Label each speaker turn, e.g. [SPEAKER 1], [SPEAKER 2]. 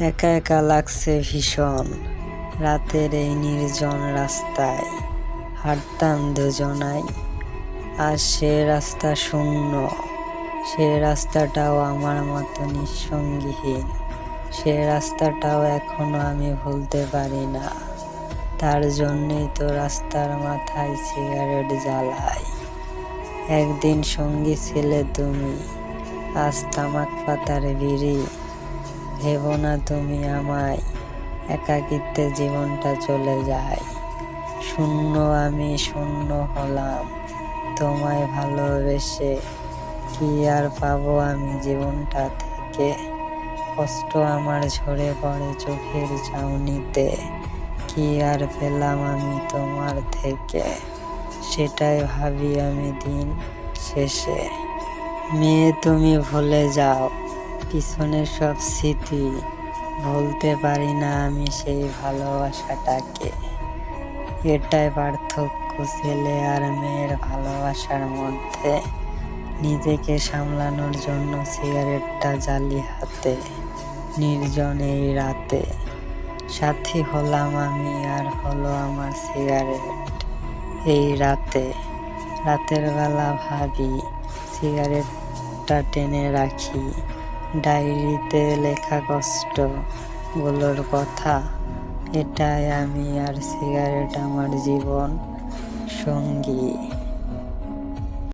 [SPEAKER 1] একা একা লাগছে ভীষণ। রাতের এই নির্জন রাস্তায়। হাঁটতাম দুজনাই। আর সে রাস্তা শূন্য। সে রাস্তাটাও আমার মতো নিঃসঙ্গীহীন। সে রাস্তাটাও এখনও আমি ভুলতে পারি না। তার জন্যই তো রাস্তার মাথায় সিগারেট জ্বালাই। একদিন সঙ্গী ছিলে তুমি। আজ তামাক পাতার বিড়ি। ভেবো না তুমি আমায়। একাকিত্বে জীবনটা চলে যায়। শূন্য আমি শূন্য হলাম। তোমায় ভালোবেসে কি আর পাবো আমি জীবনটা থেকে? কষ্ট আমার ঝরে পড়ে চোখের চাউনিতে কি আর পেলাম আমি তোমার থেকে? সেটাই ভাবি আমি দিন শেষে। মেয়ে, তুমি ভুলে যাও। পিছনের সব স্মৃতি ভুলতে পারি না আমি সেই ভালোবাসাটাকে। এটাই পার্থক্য ছেলে আর মেয়ের ভালোবাসার মধ্যে। নিজেকে সামলানোর জন্য সিগারেটটা জ্বালি হাতে, নির্জন এই রাতে। সাথী হলাম আমি আর হলো আমার সিগারেট এই রাতে। রাতের বেলা ভাবি, সিগারেটটা টেনে রাখি। ডায়েরিতে লেখা কষ্টগুলোর কথা এটাই আমি আর সিগারেট আমার জীবন সঙ্গী।